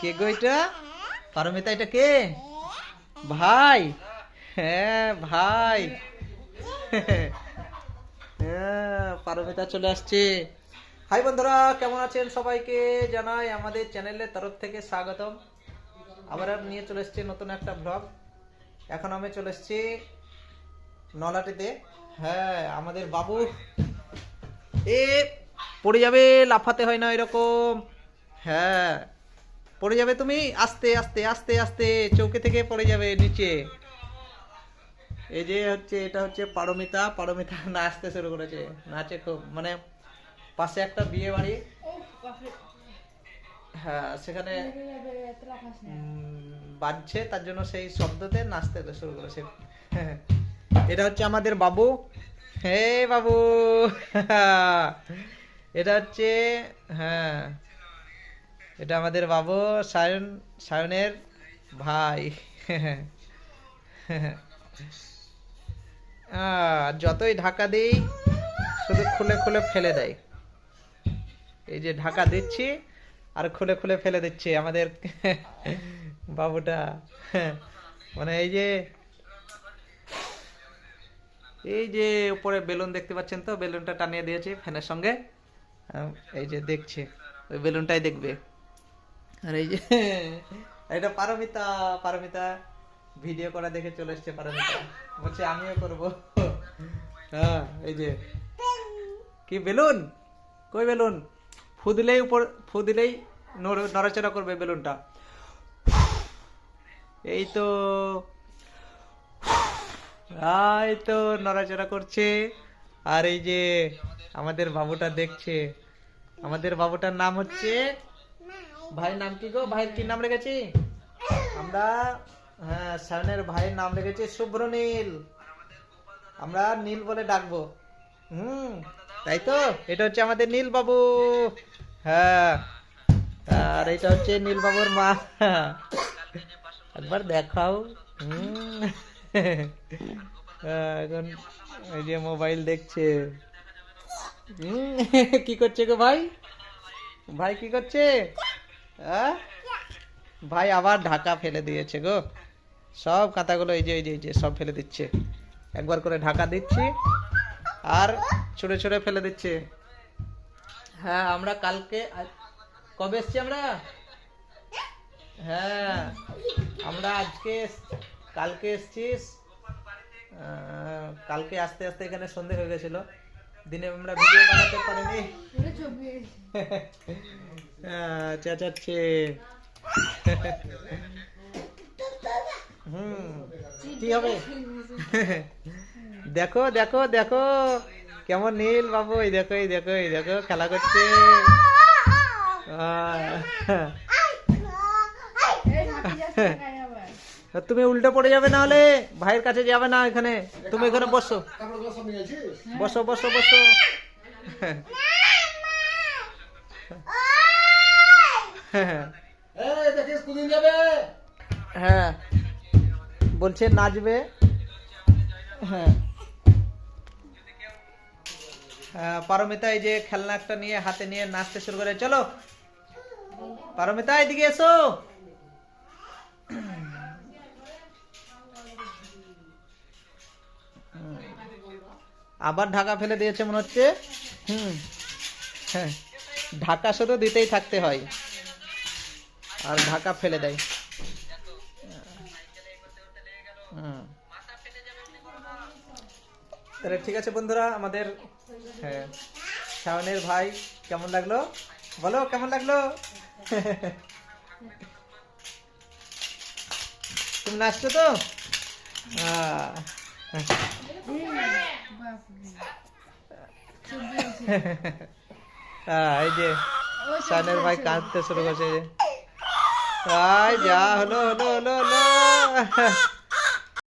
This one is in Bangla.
কে গো এটা? পারমিতা, এটা কে? ভাই। হ্যাঁ ভাই। হ্যাঁ পারমিতা চলে আসছে। হাই বন্ধুরা, কেমন আছেন সবাইকে? জানাই আমাদের চ্যানেলের তরফ থেকে স্বাগতম। আবার নিয়ে চলে এসেছি নতুন একটা ব্লগ এখন আমি চলে এসেছি নলাটিতে। হ্যাঁ আমাদের বাবু। এ, পড়ে যাবে, লাফাতে হয় না এরকম। হ্যাঁ। পড়ে যাবে তুমি, আস্তে আস্তে আস্তে আস্তে, চৌকি থেকে পড়ে যাবে নিচে। এই যে হচ্ছে, এটা হচ্ছে পারমিতা পারমিতা নাচতে শুরু করেছে, নাচে খুব মানে পাশে একটা বিয়ে বাড়ি। হ্যাঁ সেখানে বাজছে, তার জন্য সেই শব্দতে নাচতে শুরু করেছে। এটা হচ্ছে আমাদের বাবু। হে বাবু! এটা হচ্ছে হ্যাঁ। এটা আমাদের বাবু, সায়ন, সায়নের ভাই। যতই ঢাকা দিই, শুধু খুলে খুলে ফেলে দেয়। এই যে ঢাকা দিচ্ছি, আর খুলে খুলে ফেলে দিচ্ছে আমাদের বাবুটা। মানে এই যে এই যে উপরে বেলুন দেখতে পাচ্ছেন তো? বেলুনটা টানিয়ে দিয়েছি ফ্যানের সঙ্গে। এই যে দেখছে। ওই বেলুনটাই দেখবে। আর এই যে এটা পারমিতা পারমিতা। ভিডিও করা দেখে চলে এসছে পারমিতা। বলছে, আমিও করব। হ্যাঁ এই যে। কি, বেলুন? কই বেলুন? ফু দিলেই উপর, ফু দিলেই নড়- নড়াচড়া করবে বেলুনটা। এই তো। এই তো, নড়াচড়া করছে। আর এই যে, আমাদের বাবুটা দেখছে। আমাদের বাবুটার নাম হচ্ছে ভাইয়ের নাম কি গো? ভাইয়ের কি নাম রেখেছি? আমরা হ্যাঁ সায়নের ভাইয়ের নাম রেখেছি শুভ্র নীল আমরা নীল বলে ডাকবো। হুম তাই তো? এটা হচ্ছে আমাদের নীল বাবু হ্যাঁ আর এটা হচ্ছে নীল বাবুর মা। একবার দেখাও। হুম হ্যাঁ, এখন এই যে মোবাইল দেখছে। কি করছে গো ভাই? ভাই কি করছে? ভাই আবার ঢাকা ফেলে দিয়েছে গো। সব কাঁথাগুলো এই যে এই যে এই যে, সব ফেলে দিচ্ছে। একবার করে ঢাকা দিচ্ছি, আর ছুঁড়ে ছুঁড়ে ফেলে দিচ্ছে। হ্যাঁ আমরা কালকে কবে এসছি আমরা? হ্যাঁ আমরা আজকে কালকে এসছিস কালকে আস্তে আস্তে এখানে সন্ধে হয়ে গেছিল। দিনে আমরা ভিডিও বানাতে পারিনি। আহ, চেঁচাচ্ছে। হুম কি হবে? দেখো দেখো দেখো। কেমন নীল বাবু এই দেখো এই দেখো এই দেখো খেলা করছে। আহ, তুমি উল্টে পড়ে যাবে না হলে ভাইয়ের কাছে যাবে না এখানে। তুমি এখানে বসো। বসো বসো বসো। হ্যাঁ। বলছে নাচবে। হ্যাঁ। হ্যাঁ, পারমিতা এই যে খেলনা একটা নিয়ে হাতে নিয়ে নাচতে শুরু করে। চলো। পারমিতা এদিকে এসো। আবার ঢাকা ফেলে দিয়েছে মনে হচ্ছে। হুম হ্যাঁ ঢাকা শুধু দিতেই থাকতে হয়। আর ঢাকা ফেলে দেয়। তাহলে ঠিক আছে বন্ধুরা আমাদের হ্যাঁ শাওনের ভাই কেমন লাগল? বলো কেমন লাগল? তুমি নাচছো তো? আহ, আহ, এই যে সানের ভাই কাঁদতে শুরু করছে যা হলো হলো হলো হলো।